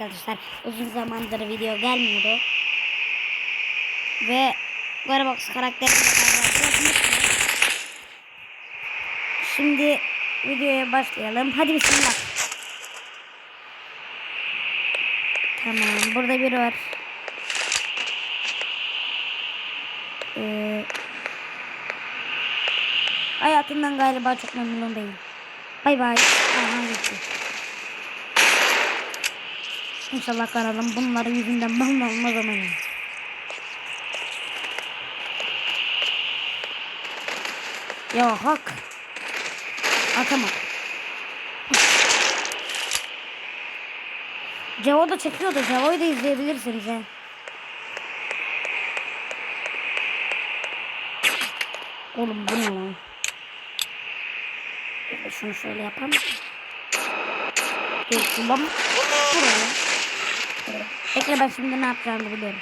Arkadaşlar uzun zamandır video gelmiyordu. Ve Garabox beraber Şimdi videoya başlayalım. Hadi bismillah. Tamam burada biri var. Ee, hayatından galiba çok memnun değil. Bay bay. Aha gitti. İnşallah kanalım bunların yüzünden banlanmaz ama ya. Hak. Atamam. Cevo da çekiyordu. Cevo'yu da izleyebilirsiniz he. Oğlum bu ne lan? Şunu şöyle yapalım. Dur kullan. Buraya. Bekle ben şimdi ne yapacağımı biliyorum.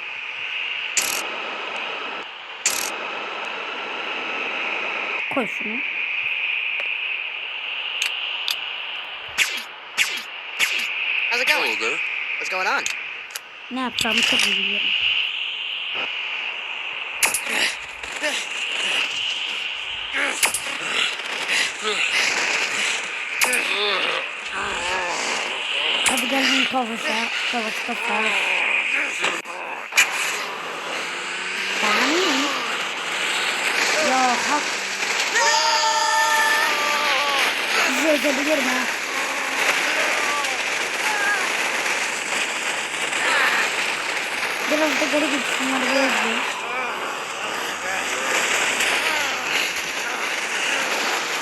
Koy şunu. How's it going? There. What's going on? Ne yapacağımı çok iyi biliyorum. Kavuşa. Kavuş kavuş. Bana ne? Ya hak. Sizi ezebilirim ha. Biraz da geri git şunları bir ezeyim.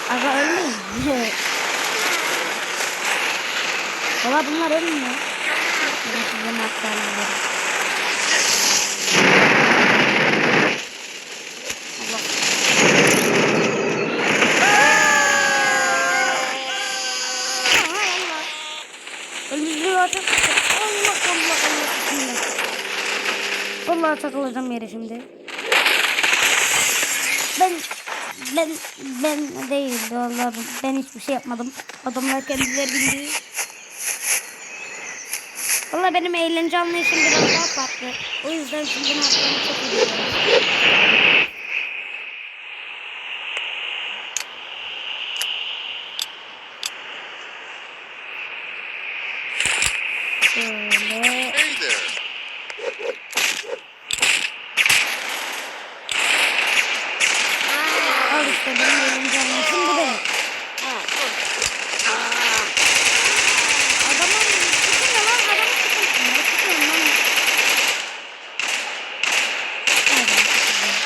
Aga ölmeyin. Valla bunlar ölmüyor. Ben size. Bismillah. Vallahi takılacağım yere şimdi. Ben ben ben değil vallahi ben hiçbir şey yapmadım. Adamlar kendileri bildi. Vallahi benim eğlence anlayışım biraz daha farklı. O yüzden şimdi ne yapacağımı çok iyi biliyorum. Şöyle al işte benim eğlence anlayışım bu benim. Adamın sıkın ya lan adamı sıkın. Ne sıkıyorum lan? Nereden sıkıyorum?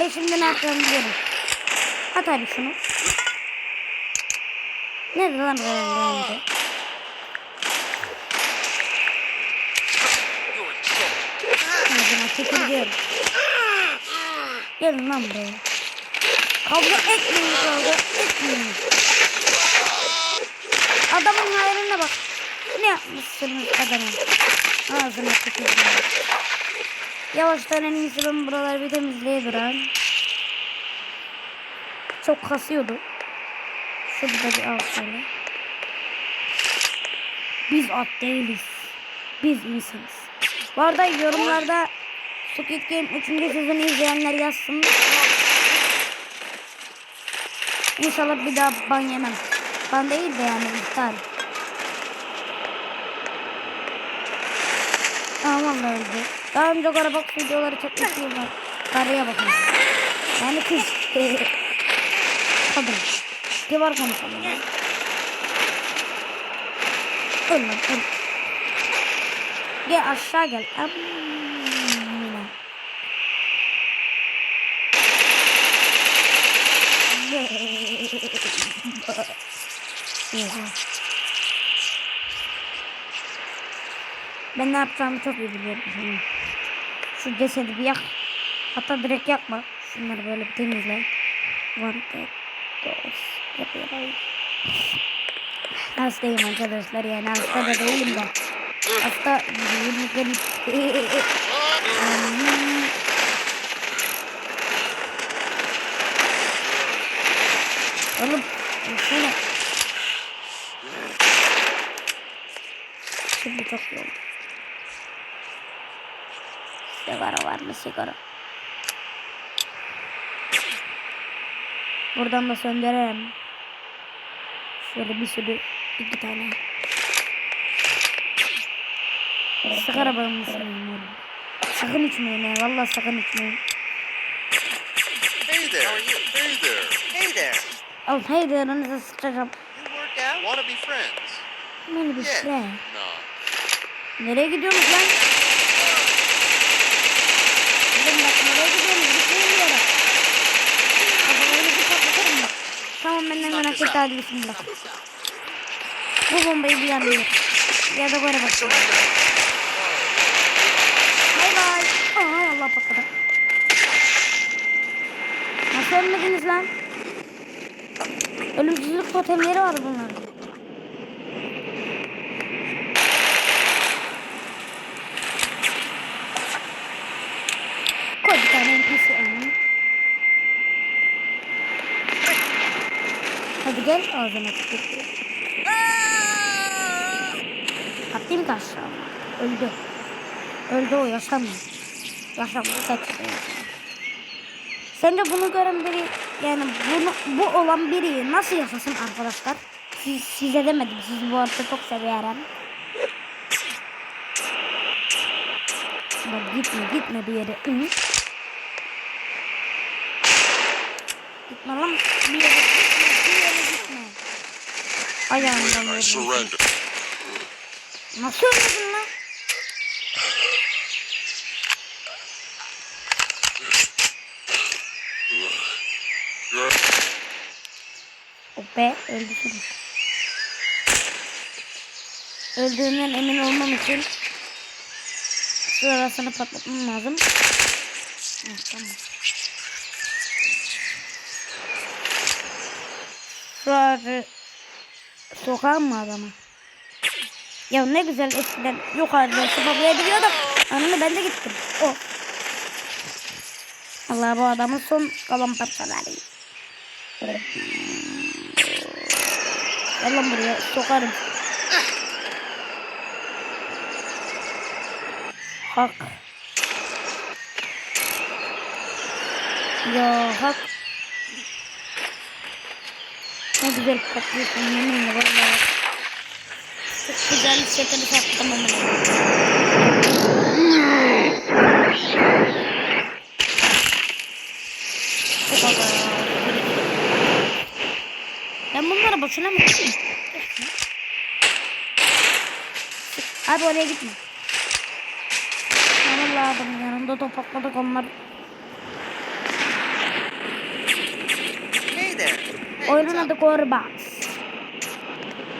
Ben şimdi ne yapacağımı biliyorum. At abi şunu. Nerede lan bu trouble. Ağzına çekiliyorum. Gelin lan buraya. Kavga etmeyin kavga etmeyin. Adamın hayrına bak. Ne yapmışsınız adamın? Ağzına tükürdüm. Yavaştan en iyisi ben buraları bir temizleye duran. Çok kasıyordu. Şurada bir al şöyle. Biz at değiliz. Biz insanız. Bu arada yorumlarda Squid Game 3. sezonu izleyenler yazsın. İnşallah bir daha ban yemem. Ban değil de yani iptal. Aa vallahi öldü. Daha önce Garabox videoları çekmiştim var. Karıya bakın. Yani kız. Kadın. Kibar konuşalım. ya. Öl lan öl. Gel aşağı gel. Amına. Oha. Ben ne yapacağımı çok iyi biliyorum. Şu cesedi bir yak. Hatta direkt yakma. Şunları böyle bir temizle. One, two, dos. Yapıyorum. Hastayım arkadaşlar yani hasta da değilim de. Hasta değilim garip. Oğlum şöyle Şimdi çok oldu. Sigara var mı sigara? Buradan da söndürelim. Şöyle bir sürü iki tane. Sigara bağımlısıyım oğlum. Sakın içmeyin ya. Vallahi sakın içmeyin. Hey there. Hey there. Hey there. Al haydi aranıza sıçacağım. You work out? Wanna be friends? Yeah. No. Nereye gidiyorsunuz lan? Dedim bak nereye gidiyorsunuz? Gitmeyin bir yere. Kafalarınızı patlatırım bak. Tamam benden merak et hadi bismillah. Bu bombayı bir yer. Ya da böyle. Surrender. Bay bay. Aa Allah patladı. Nasıl ölmediniz lan? Ölümsüzlük totemleri var bunların. Koy bir tane NPC önüne. Gel ağzına tükür. Atlayayım ki aşağı. Öldü. Öldü o yaşamıyor. Yaşamıyor kaçıyor. Sence bunu gören biri yani bunu bu olan biri nasıl yaşasın arkadaşlar? Siz, size demedim. Siz bu arada çok severim. Bak gitme gitme bir yere. Hı. Gitme lan. Bir yere gitme. Bir yere gitme. Ayağından I vurdum. Nasıl ölmedin lan? O be öldü şimdi. Öldüğünden emin olmam için sırasını patlatmam lazım. Hı, tamam. Ağacı sokağım mı adama? Ya ne güzel eskiden yukarıdan sıvaplayabiliyordum. Anını ben de gittim. O. Allah bu adamın son kalan parçaları. Gel lan buraya sokarım. Hak. Ya hak. Ne güzel patlıyorsun yeminle vallahi. Çok güzel ama. Bu kadar. Ben bunlara boşuna mı gittim? Abi oraya gitme. Ben vallahi adamın yanında topakladık onlar. Hey there. Hey, Oyunun adı Corebox.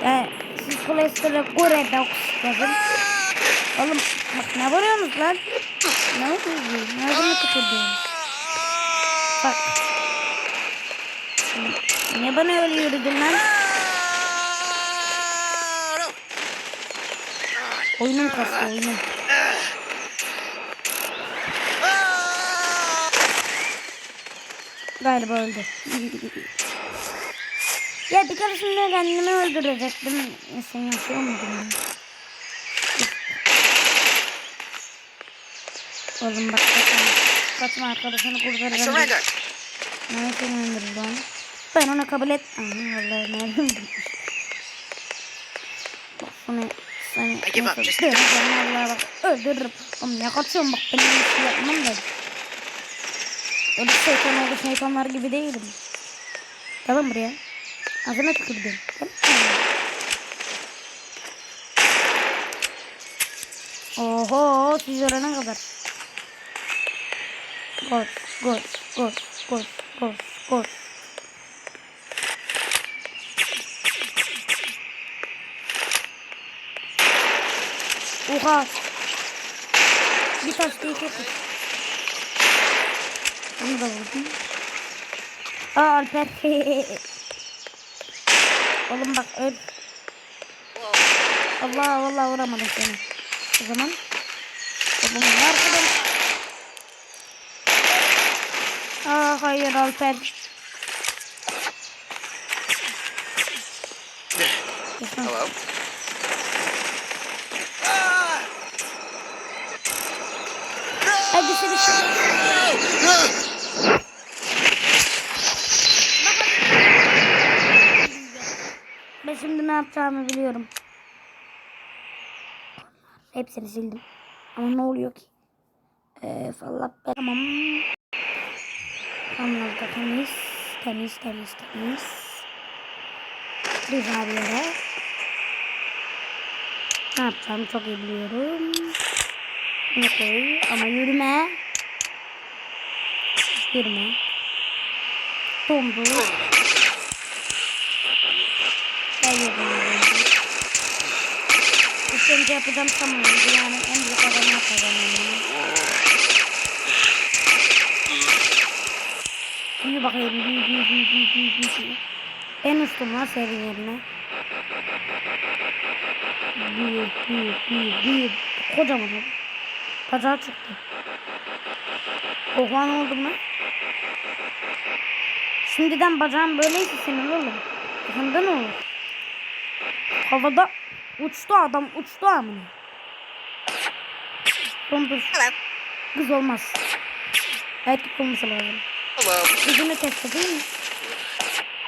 Ee, siz Play Store'a Corebox yazın. Oğlum bak ne vuruyorsunuz lan? Ne vuruyorsunuz? Ne tükürdün? Bak. Niye bana öyle yürüdün lan? Oyunun kastı oyunun. Galiba öldü. ya bir keresinde kendimi öldürecektim. Sen yaşıyor muydun? Oğlum bak kaçma. Kaçma arkadaşını I kurtaracağım. surrender. Ne sinirlendir lan? Ben ona kabul et. Aha vallahi nereden bilmiş. Bak bunu seni döveceğim vallahi bak öldürürüm. Oğlum ne kaçıyorsun bak benim bir şey yapmam da. Öyle şeytan oldu şeytanlar gibi değilim. Gel lan buraya. Ağzına tükürdüm. Oho siz ölene kadar. Koş koş koş koş koş koş. Oha. Bir taş değil iyi. Bunu da vurdum. Aa Alper. Oğlum bak öl. Allah vallahi vuramadım seni. O zaman. Oğlum ne arkadan? Aa hayır Alper. Hello. Yapacağımı biliyorum. Hepsini sildim. Ama ne oluyor ki? Ee, Allah be. Tamam. Kanlar da temiz. Temiz temiz temiz. Güzel bir yere. Ne yapacağımı çok iyi biliyorum. Bunu koy ama yürüme. Yürüme. Dondu. Ben yürüme. İlk önce yapacağım tamam. Yani en büyük adamı yapacağım. Yani. Büyü bakayım. Büyü büyü büyü büyü büyü büyü. En üstüm lan senin yerine. Büyü büyü büyü büyü. Kocaman oldu. Bacağı çıktı. Oha ne oldu lan? Şimdiden bacağın böyleyse senin oğlum. Yakında ne olur? Havada uçtu adam uçtu amına. Dondur. Kız olmaz. Erkek olması lazım. Gücünü test değil mi?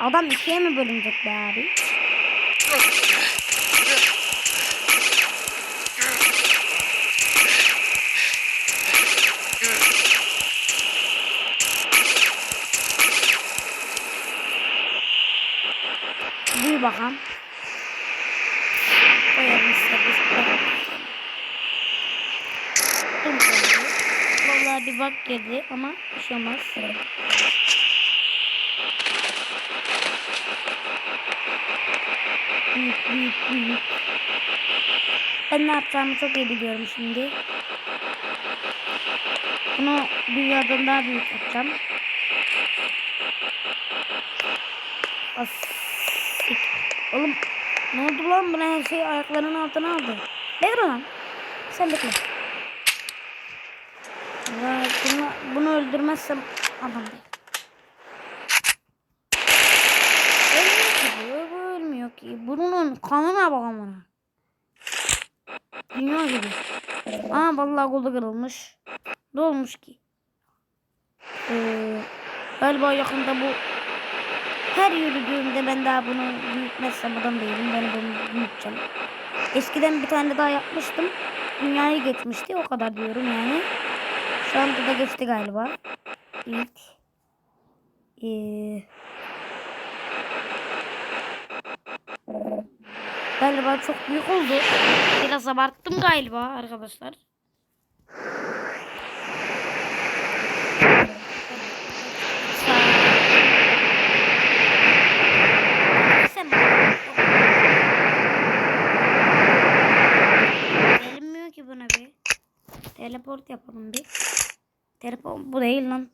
Adam ikiye mi bölünecek be abi? Büyü bakalım. Koyalım size biz Dur bakalım. Bak girdi ama bir şey olmaz. Büyük büyük büyük. Ben ne yapacağımı çok iyi biliyorum şimdi. Bunu dünyadan daha büyük yapacağım. Asik. Oğlum ne oldu lan buna her şey ayaklarının altına aldı. Bekle lan. Sen bekle. Ya bunu, bunu öldürmezsem adam değil. Ölmüyor ki bu, ölmüyor ki. Bunun kanına bak amına. Dünya gibi. Aa vallahi kolu kırılmış. Ne olmuş ki? Ee, galiba yakında bu her yürüdüğümde ben daha bunu büyütmezsem adam değilim. Ben bunu büyüteceğim. Eskiden bir tane daha yapmıştım. Dünyayı geçmişti. O kadar diyorum yani. Şu anda da geçti galiba. İlk. Ee, galiba çok büyük oldu. Biraz abarttım galiba arkadaşlar. Teleport yapalım bir. Teleport bu değil lan.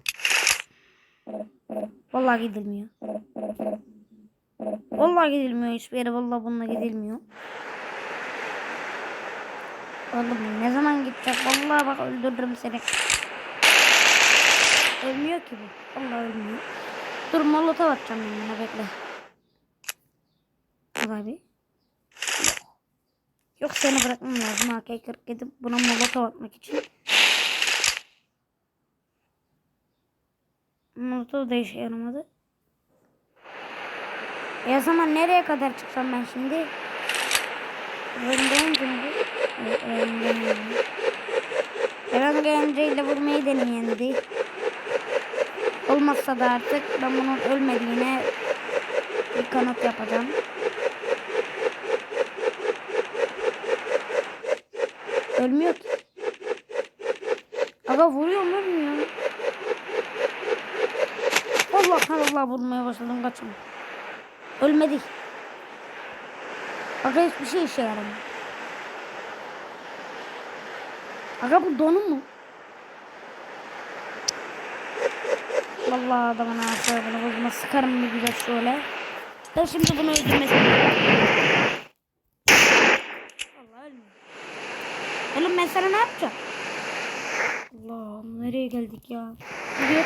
Vallahi gidilmiyor. Vallahi gidilmiyor hiçbir yere. Vallahi bununla gidilmiyor. Oğlum ne zaman gidecek? Vallahi bak öldürürüm seni. Ölmüyor ki bu. Vallahi ölmüyor. Dur molotov atacağım ben buna bekle. Abi. Yok seni bırakmam lazım AK-47 buna molotov atmak için. Molotov da işe yaramadı. E o zaman nereye kadar çıksam ben şimdi? Röntgen? Evet, röntgen mi? Röntgenciyle vurmayı deneyen değil. Olmazsa da artık ben bunun ölmediğine bir kanıt yapacağım. Ölmüyor ki. Aga vuruyor mu ölmüyor? Allah Allah vurmaya başladım kaçma. Ölmedik. Aga hiçbir şey işe yaramıyor. Aga bu donum mu? Vallahi adamın ağzına bozma sıkarım bir güzel şöyle. Ben şimdi bunu öldürmesin. Vallahi ölmüyor. Oğlum ben sana ne yapacağım? Allah'ım nereye geldik ya? Gidiyor.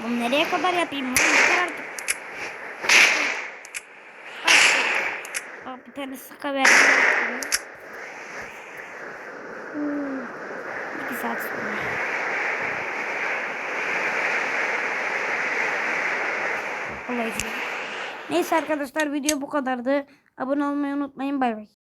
Oğlum nereye kadar yapayım? Oğlum yeter artık. Bak bir tane sıka verdim. Hmm. İki saat sonra. Neyse arkadaşlar video bu kadardı. Abone olmayı unutmayın. Bay bay.